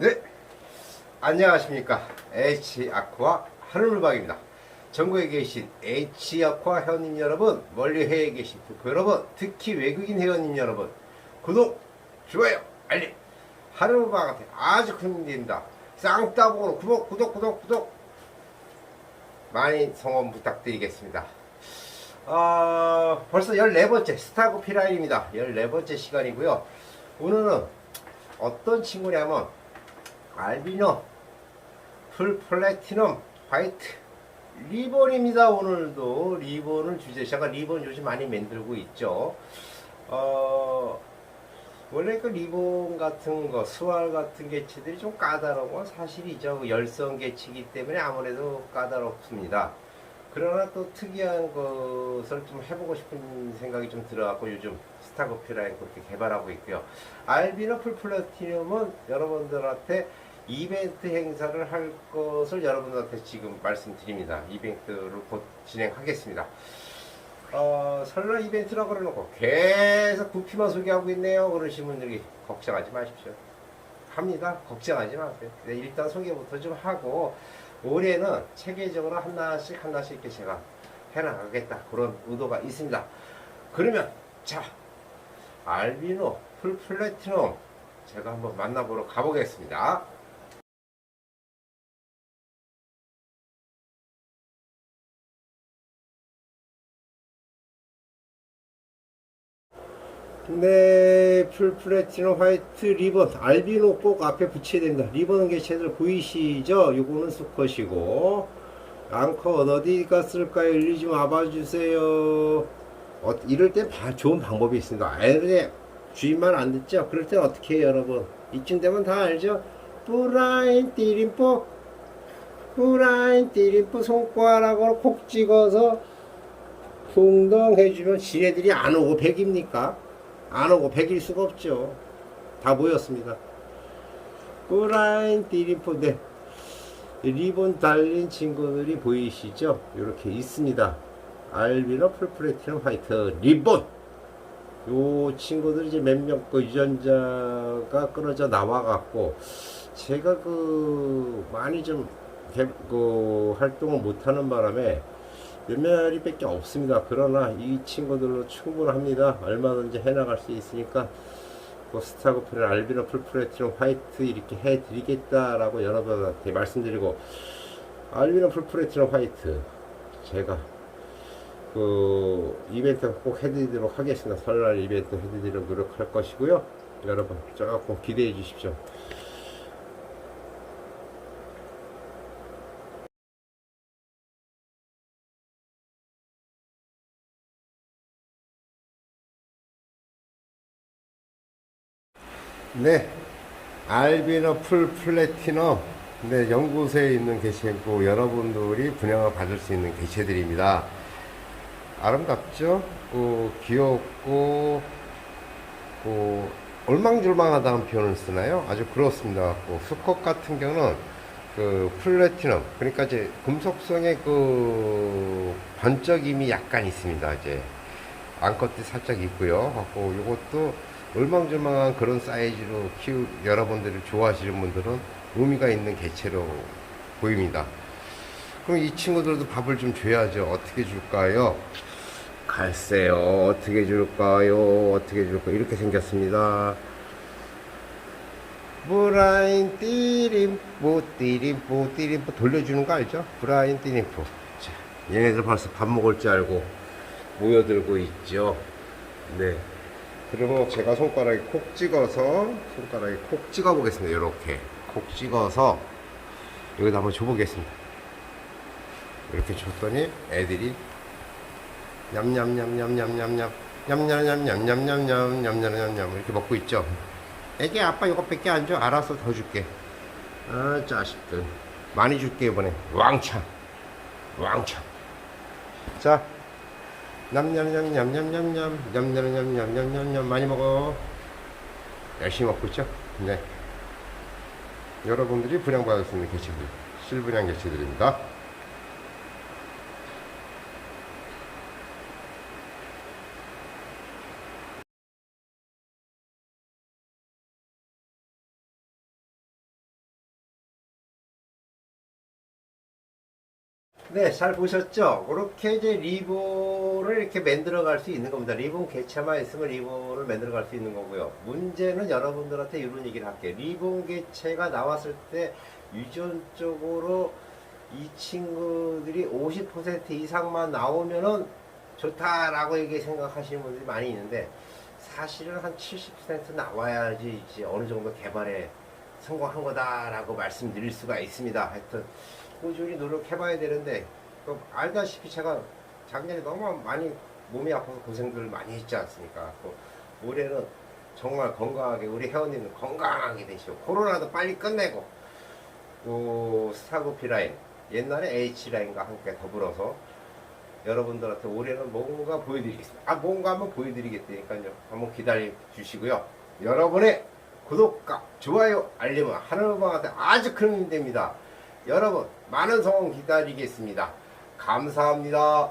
네, 안녕하십니까. H아쿠아 하늘물박입니다. 전국에 계신 H아쿠아 회원님 여러분, 멀리 해외에 계신 북구 여러분, 특히 외국인 회원님 여러분, 구독, 좋아요, 알림, 하늘물박한테 아주 큰 힘입니다. 쌍따봉으로 구독, 구독, 구독, 구독 많이 성원 부탁드리겠습니다. 어, 벌써 14번째 스타고 피라인입니다. 14번째 시간이고요. 오늘은 어떤 친구냐면 알비노 풀 플래티넘 화이트 리본입니다. 오늘도 리본을 주제 제가 리본 요즘 많이 만들고 있죠. 어, 원래 그 리본 같은 거, 수알 같은 개체들이 좀 까다로운 건 사실이죠. 그 열성 개체이기 때문에 아무래도 까다롭습니다. 그러나 또 특이한 것을 좀 해보고 싶은 생각이 좀 들어갖고 요즘 스타고피라인 그렇게 개발하고 있고요. 알비노 풀플래티넘은 여러분들한테 이벤트 행사를 할 것을 여러분들한테 지금 말씀드립니다. 이벤트를 곧 진행하겠습니다. 어, 설날 이벤트라고 그러놓고 계속 구피만 소개하고 있네요. 그러신 분들이 걱정하지 마십시오. 합니다. 걱정하지 마세요. 네, 일단 소개부터 좀 하고 올해는 체계적으로 하나씩 하나씩 이렇게 제가 해나가겠다 그런 의도가 있습니다. 그러면 자 알비노 풀플래티넘 제가 한번 만나보러 가보겠습니다. 네, 풀 플래티넘 화이트 리본 알비노 꼭 앞에 붙여야 됩니다. 리본 개체들 보이시죠? 요거는 수컷이고 앙컷 어디가 쓸까요? 일리 좀 와봐주세요. 어, 이럴 때 바, 좋은 방법이 있습니다. 아예 주인만 안 듣죠? 그럴 땐 어떻게 해요, 여러분? 이쯤 되면 다 알죠? 뿌라인 띠림뽀 뿌라인 띠림뽀 손가락으로 콕 찍어서 풍덩 해주면 지네들이 안 오고 백입니까? 안 오고 백일 수가 없죠. 다 모였습니다. 꾸라인 띠리포 네 리본 달린 친구들이 보이시죠? 이렇게 있습니다. 알비노 풀프레티넘 화이트 리본 요 친구들 이제 몇몇 그 유전자가 끊어져 나와갖고 제가 그 많이 좀 개- 그 활동을 못하는 바람에 몇 마리밖에 없습니다. 그러나 이 친구들로 충분합니다. 얼마든지 해나갈 수 있으니까 뭐 스타고프는 알비노 풀프레티넘 화이트 이렇게 해드리겠다라고 여러분한테 말씀드리고 알비노 풀프레티넘 화이트 제가 그 이벤트 꼭 해드리도록 하겠습니다. 설날 이벤트 해드리도록 노력할 것이고요. 여러분 조금 기대해 주십시오. 네, 알비노 풀 플래티넘 네, 연구소에 있는 개체고 여러분들이 분양을 받을 수 있는 개체들입니다. 아름답죠? 그 귀엽고 그 얼망졸망하다는 표현을 쓰나요? 아주 그렇습니다. 그 수컷 같은 경우는 그 플래티넘 그러니까 이제 금속성의 그 번쩍임이 약간 있습니다. 이제 암컷도 살짝 있고요. 갖고 이것도 얼망졸망한 그런 사이즈로 키우 여러분들이 좋아하시는 분들은 의미가 있는 개체로 보입니다. 그럼 이 친구들도 밥을 좀 줘야죠. 어떻게 줄까요? 갈세요. 어떻게 줄까요? 어떻게 줄까요? 이렇게 생겼습니다. 브라인 띠림뽀 띠림뽀 띠림뽀 돌려주는 거 알죠? 브라인 띠림뽀. 자, 얘네들 벌써 밥 먹을 줄 알고 모여들고 있죠. 네. 그러면 제가 손가락에 콕 찍어서 손가락에 콕 찍어 보겠습니다. 이렇게 콕 찍어서 여기다 한번 줘보겠습니다. 이렇게 줬더니 애들이 냠냠냠냠냠냠냠 냠냠냠냠냠냠냠냠냠냠 이렇게 먹고 있죠. 애기 아빠 이것밖에 안 줘. 알아서 더 줄게. 아 자식들 많이 줄게 이번에 왕창 왕창. 자. 냠냠냠냠냠냠냠 냠 냠냠냠냠냠냠 많이 먹어. 열심히 먹고 있죠? 네. 여러분들이 분양받을 수 있는 개체들 실분양 개체들입니다 네, 잘 보셨죠? 그렇게 이제 리본을 이렇게 만들어 갈 수 있는 겁니다. 리본 개체만 있으면 리본을 만들어 갈 수 있는 거고요. 문제는 여러분들한테 이런 얘기를 할게요. 리본 개체가 나왔을 때 유전적으로 이 친구들이 50% 이상만 나오면은 좋다라고 이게 생각하시는 분들이 많이 있는데 사실은 한 70% 나와야지 이제 어느 정도 개발에 성공한 거다라고 말씀드릴 수가 있습니다. 하여튼 꾸준히 노력해봐야 되는데 또 알다시피 제가 작년에 너무 많이 몸이 아파서 고생들을 많이 했지 않습니까? 또 올해는 정말 건강하게 우리 회원님들 건강하게 되시고 코로나도 빨리 끝내고 또 스타고피 라인 옛날에 H 라인과 함께 더불어서 여러분들한테 올해는 뭔가 보여드리겠습니다. 아 뭔가 한번 보여드리겠다니까요. 한번 기다려 주시고요. 여러분의 구독과 좋아요 알림은 하늘방한테 아주 큰 힘이 됩니다. 여러분 많은 성원 기다리겠습니다. 감사합니다.